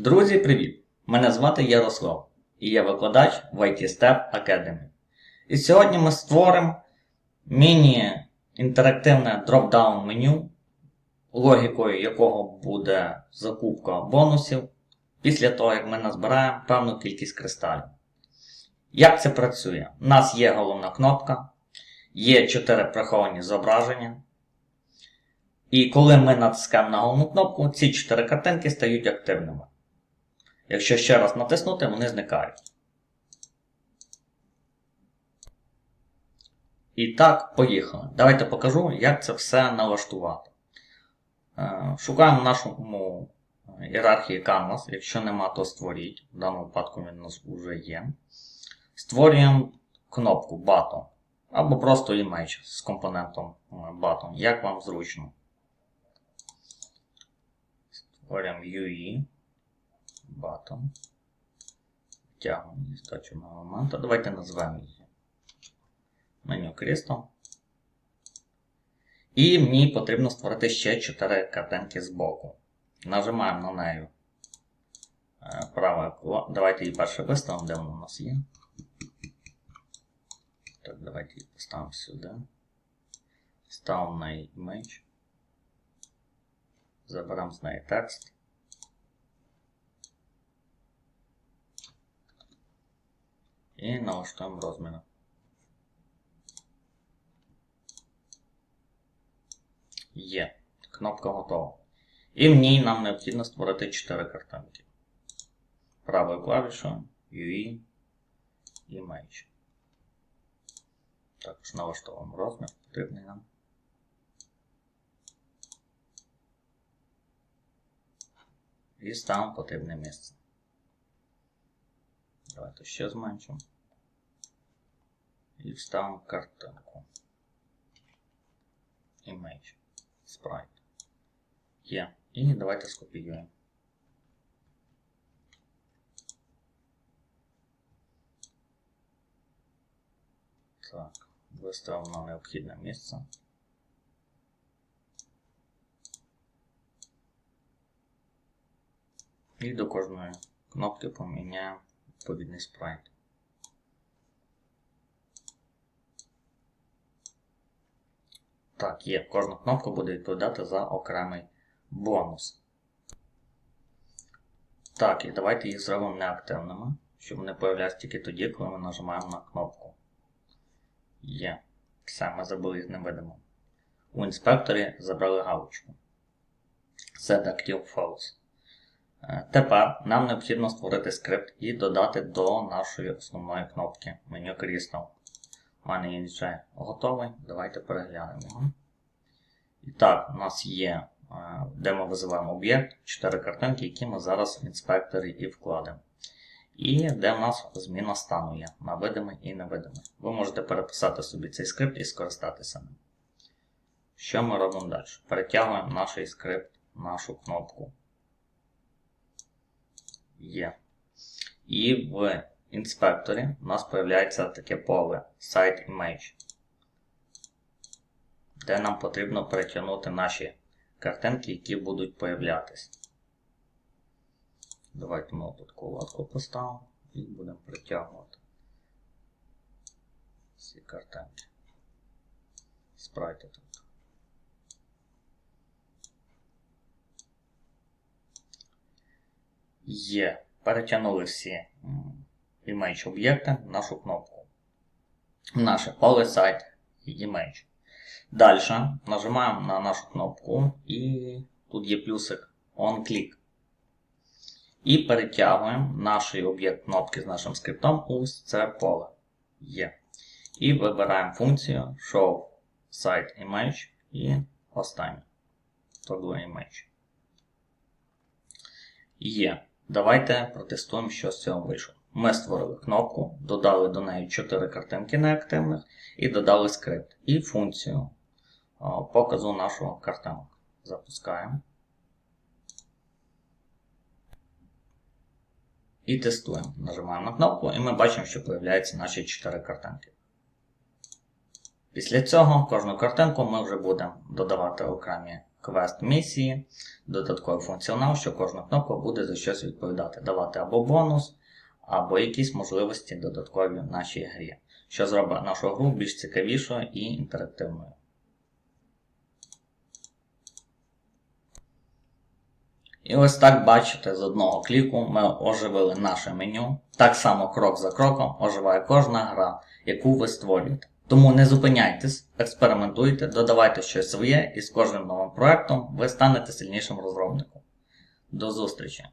Друзі, привіт! Мене звати Ярослав і я викладач в IT Step Academy. І сьогодні ми створимо міні-інтерактивне дроп-даун меню, логікою якого буде закупка бонусів після того, як ми назбираємо певну кількість кристалів. Як це працює? У нас є головна кнопка, є 4 приховані зображення. І коли ми натискаємо на головну кнопку, ці 4 картинки стають активними. Якщо ще раз натиснути, вони зникають. І так, поїхали. Давайте покажу, як це все налаштувати. Е, Шукаємо в нашому ієрархії Canvas. Якщо нема, то створіть. В даному випадку він у нас вже є. Створюємо кнопку Button. Або просто image з компонентом е, Button. Як вам зручно. Створюємо UE. Button. Втягуємо з точного елемента. Давайте назвемо її. Меню Crystal. І мені потрібно створити ще 4 картинки з боку. Нажимаємо на неї е, праве коло. Давайте її перше виставимо, де вона у нас є. Так, давайте її поставимо сюди. Ставимо на image. Заберемо з неї текст. І налаштуємо розміри. Є. Кнопка готова. І в ній нам необхідно створити 4 картинки. Правою клавішою UE Image. Також налаштовуємо розмір, потрібний нам. І ставимо потрібне місце. Давайте ще зменшимо. І вставимо картинку. Image. Sprite. Є. І давайте скопіюємо. Так, виставимо на необхідне місце. І до кожної кнопки поміняємо відповідний спрайт. Так, є. Кожна кнопка буде відповідати за окремий бонус. Так, і давайте їх зробимо неактивними, щоб вони появлялися тільки тоді, коли ми нажимаємо на кнопку. Є. Все, ми зробили їх невидимим. У інспекторі забрали галочку. Set Active False. Е, Тепер нам необхідно створити скрипт і додати до нашої основної кнопки меню Crystal. У мене він вже готовий. Давайте переглянемо його. І так, у нас є, е, де ми визиваємо об'єкт, 4 картинки, які ми зараз в інспекторі і вкладемо. І де в нас зміна стану є на видимий і невидимий. Ви можете переписати собі цей скрипт і скористатися ним. Що ми робимо далі? Перетягуємо наш скрипт, нашу кнопку. Є. І в інспекторі у нас з'являється таке поле Site Image, де нам потрібно перетягнути наші картинки, які будуть появлятися. Давайте ми тут колодку поставимо і будемо притягувати ці картинки. Спрайти тут. Є. Перетягнули всі image об'єкти в нашу кнопку. В наше поле сайт image. Далі нажимаємо на нашу кнопку і тут є плюсик on click. І перетягуємо наш об'єкт кнопки з нашим скриптом у це поле. Є. І вибираємо функцію Show Site Image і останнє. Toggle Image. Є. Давайте протестуємо, що з цього вийшло. Ми створили кнопку, додали до неї 4 картинки неактивних і додали скрипт і функцію показу нашого картинок. Запускаємо. І тестуємо. Нажимаємо на кнопку, і ми бачимо, що з'являються наші 4 картинки. Після цього кожну картинку ми вже будемо додавати окремі квест місії, додатковий функціонал, що кожна кнопка буде за щось відповідати, давати або бонус, або якісь можливості додаткові в нашій грі, що зробить нашу гру більш цікавішою і інтерактивною. І ось так бачите, з одного кліку ми оживили наше меню. Так само крок за кроком оживає кожна гра, яку ви створюєте. Тому не зупиняйтесь, експериментуйте, додавайте щось своє, і з кожним новим проектом ви станете сильнішим розробником. До зустрічі!